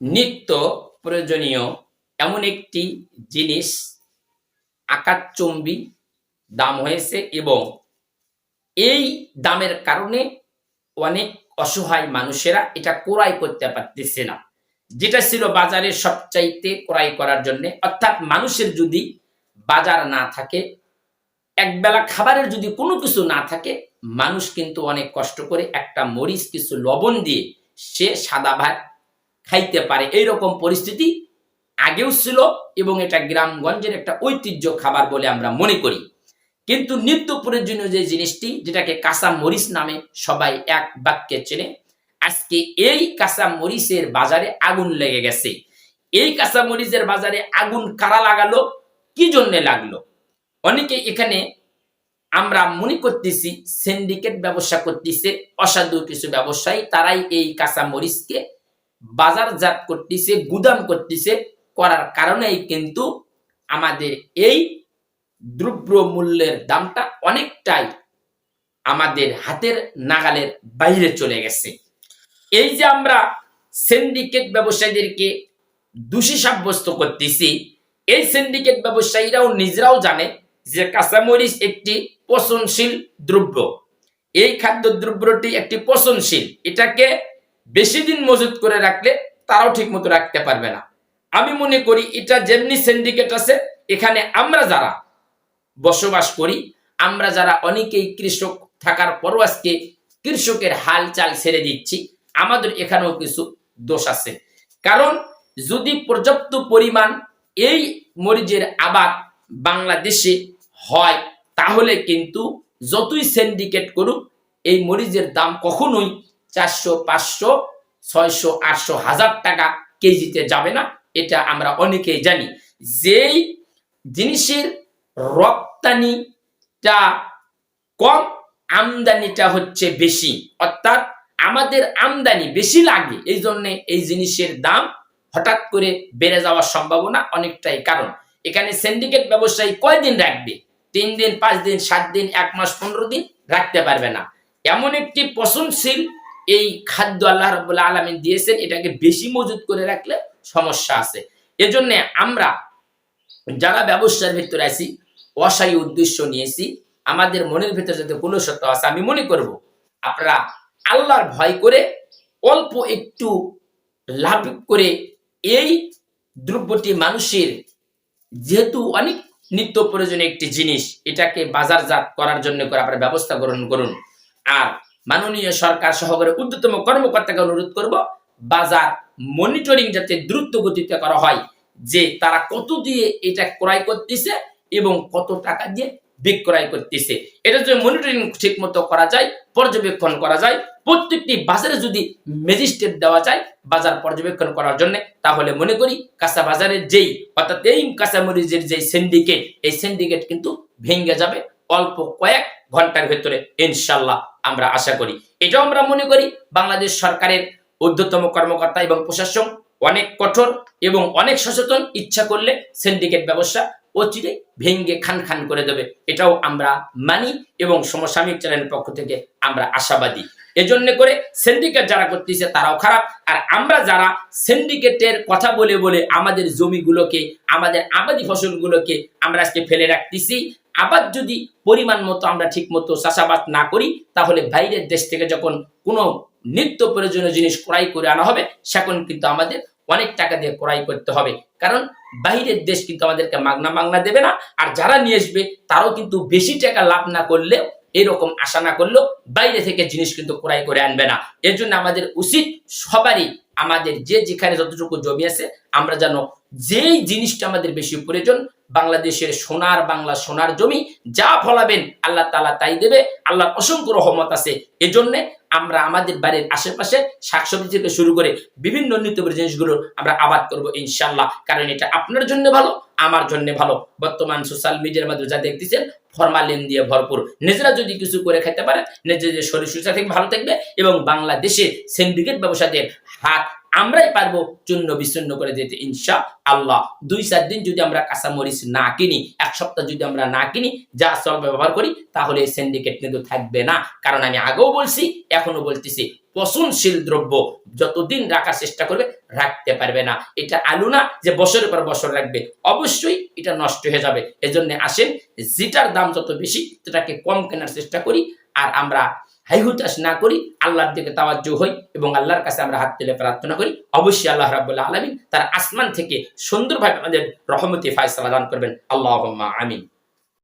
নিত্য প্রয়োজনীয় এমন একটি জিনিস আকাশচম্বী দাম হয়েছে এবং এই দামের কারণে অনেক অসহায় মানুষেরা এটা ক্রয় করতে পারতেছে না। যেটা ছিল বাজারে সবচাইতে ক্রয় করার জন্য, অর্থাৎ মানুষের যদি বাজার না থাকে, একবেলা খাবারের যদি কোনো কিছু না থাকে, মানুষ কিন্তু অনেক কষ্ট করে একটা মরিচ, কিছু লবণ দিয়ে সে সাদা ভাত খাইতে পারে। এইরকম পরিস্থিতি আগেও ছিল এবং এটা গ্রামগঞ্জের একটা ঐতিহ্য খাবার বলে আমরা মনে করি। কিন্তু নিত্য প্রয়োজনীয় যে জিনিসটি, যেটাকে কাঁচা মরিচ নামে সবাই এক বাক্যে চেনে, আজকে এই কাঁচা মরিচের বাজারে আগুন লেগে গেছে। এই কাঁচা মরিচের বাজারে আগুন কারা লাগালো? কি জন্য লাগল? অনেকে এখানে আমরা মনে করতেছি সিন্ডিকেট ব্যবসা করতেছে, অসাধু কিছু ব্যবসায়ী, তারাই এই কাঁচা মরিচকে বাজারজাত করতেছে, গুদাম করতেছে করার কারণেই কিন্তু আমাদের এই দ্রব্য মূল্যের দামটা অনেকটাই আমাদের হাতের নাগালের বাইরে চলে গেছে। এই যে আমরা সিন্ডিকেট ব্যবসায়ীদেরকে দোষী সাব্যস্ত করতেছি, এই সিন্ডিকেট ব্যবসায়ীরাও নিজেরাও জানে যে কাঁচামরিচ একটি পচনশীল দ্রব্য। এই খাদ্য দ্রব্যটি একটি পচনশীল, এটাকে বেশি দিন মজুত করে রাখলে তারাও ঠিক মতো রাখতে পারবে না। আমি মনে করি এটা যেমনি সিন্ডিকেট আছে, এখানে আমরা যারা বসবাস করি, আমরা যারা অনেকেই কৃষক থাকার পরও আজকে কৃষকের হাল চাল ছেড়ে দিচ্ছি, আমাদের এখানেও কিছু দোষ আছে। কারণ যদি পর্যাপ্ত পরিমাণ এই মরিচের আবাদ বাংলাদেশে হয়, তাহলে কিন্তু যতই সিন্ডিকেট করুক, এই মরিচের দাম কখনোই চারশো, পাঁচশো, ছয়শো, আটশো হাজার টাকা কেজিতে যাবে না, এটা আমরা অনেকেই জানি। যেই জিনিসের রপ্তানিটা কম, আমদানিটা হচ্ছে বেশি। অর্থাৎ আমাদের আমদানি বেশি লাগে, এই জন্য এই জিনিসের দাম হঠাৎ করে বেড়ে যাওয়ার সম্ভাবনা অনেকটাই কারণ। এখানে সিন্ডিকেট ব্যবসায়ী কয়দিন রাখবে? তিন দিন, পাঁচ দিন, সাত দিন, এক মাস, পনেরো দিন রাখতে পারবে না। এমন একটি পচনশীল এই খাদ্য আল্লাহ রবুল্লা আলমিন দিয়েছেন, এটাকে বেশি মজুত করে রাখলে সমস্যা আছে। এজন্য আমরা যারা ব্যবসার ভিতরে আছি অসায়ী উদ্দেশ্য নিয়েছি, আমাদের মনের ভিতরে যাতে কোনো সত্য আছে, আমি মনে করব, আপনারা আল্লাহর ভয় করে অল্প একটু লাভ করে এই দ্রব্যটি মানুষের যেহেতু অনেক নিত্য প্রয়োজনীয় একটি জিনিস, এটাকে বাজারজাত করার জন্য করে আপনারা ব্যবস্থা গ্রহণ করুন। আর মাননীয় সরকার সহকারে ঊর্ধ্বতম কর্মকর্তাকে অনুরোধ করব, বাজার মনিটরিং যাতে দ্রুত গতিতে করা হয়, যে তারা কত দিয়ে এটা ক্রয় করতেছে এবং কত টাকা দিয়ে বিক্রয় করতেছে। এটা যদি মনিটরিং ঠিক মতো করা যায়, পর্যবেক্ষণ করা যায়। প্রত্যেকটি বাজারে যদি ম্যাজিস্ট্রেট দেওয়া যায়, বাজার পর্যবেক্ষণ করার জন্য, তাহলে মনে করি কাঁচা বাজারের যেই, অর্থাৎ এই কাঁচামরিচের যে সিন্ডিকেট এই সিন্ডিকেট কিন্তু ভেঙে যাবে। অল্প কয়েক ঘণ্টার ভেতরে ইনশাল্লাহ আমরা আশা করি। এটাও আমরা মনে করি বাংলাদেশ সরকারের ঊর্ধ্বতম কর্মকর্তা এবং প্রশাসন অনেক কঠোর এবং অনেক সচেতন। ইচ্ছা করলে সিন্ডিকেট ব্যবসা অচিরে ভেঙ্গে খান খান করে দেবে। এটাও আমরা মানি এবং সমসাময়িক চ্যানেলের পক্ষ থেকে আমরা আশাবাদী। এজন্য করে সিন্ডিকেট যারা করতেছে তারাও খারাপ। আর আমরা যারা সিন্ডিকেটের কথা বলে বলে আমাদের জমিগুলোকে, আমাদের আবাদি ফসলগুলোকে আমরা আজকে ফেলে রাখতেছি আবার যদি পরিমাণ মতো আমরা ঠিক মতো চাষাবাদ না করি, তাহলে বাইরের দেশ থেকে যখন কোনো নিত্য প্রয়োজনীয় জিনিস ক্রয় করে আনা হবে, সেখন কিন্তু আমাদের অনেক টাকা দিয়ে ক্রয় করতে হবে। কারণ বাইরের দেশ কিন্তু আমাদেরকে মাগনা মাগনা দেবে না, আর যারা নিয়ে আসবে, তারাও কিন্তু বেশি টাকা লাভ না করলে এরকম আশা না করলেও বাইরে থেকে জিনিস কিন্তু ক্রয় করে আনবে না। এর জন্য আমাদের উচিত সবারই আমাদের যে যেখানে যতটুকু জমি আছে, আমরা যেন যেই জিনিসটা আমাদের বেশি প্রয়োজন, বাংলাদেশের সোনার বাংলা সোনার জমি যা ফলাবেন, আল্লাহ তালা তাই দেবে। আল্লাহর অসংখ্য রহমত আছে। এজন্যে আমরা আমাদের বাড়ির আশেপাশে শাকসবজি থেকে শুরু করে বিভিন্ন নিত্যবের জিনিসগুলো আমরা আবাদ করব ইনশাল্লাহ কারণ এটা আপনার জন্য ভালো, আমার জন্য ভালো। বর্তমান সোশ্যাল মিডিয়ার মাধ্যমে যা দেখতেছেন ফরমালিন দিয়ে ভরপুর। নিজেরা যদি কিছু করে খেতে পারেন, নিজেদের শরীর সুস্থ থেকে ভালো থাকবে এবং বাংলাদেশে সিন্ডিকেট ব্যবসাদের হাত আমরাই পারব চূন্য বিচ্ছিন্ন করে দিতে, ইনশা আল্লাহ। দুই, চার দিন যদি আমরা কাঁচা মরিচ না কিনি, এক সপ্তাহ যদি আমরা না কিনি, যা সব ব্যবহার করি, তাহলে সিন্ডিকেট কিন্তু থাকবে না। কারণ আমি আগেও বলছি এখনও বলতেছি, পচনশীল দ্রব্য যতদিন রাখার চেষ্টা করবে, রাখতে পারবে না। এটা আলু না যে বছরের পর বছর রাখবে। অবশ্যই এটা নষ্ট হয়ে যাবে। এজন্য আসেন, যেটার দাম যত বেশি, সেটাকে কম কেনার চেষ্টা করি। আর আমরা হাইহুতাশ না করি, আল্লাহর দিকে তাওয়াজ্জ হই এবং আল্লাহর কাছে আমরা হাত তুলে প্রার্থনা করি। অবশ্যই আল্লাহ রাবুল্লাহ আলমিন তার আসমান থেকে সুন্দরভাবে আমাদের রহমতি ফায়সালা দান করবেন। আল্লাহ আমিন।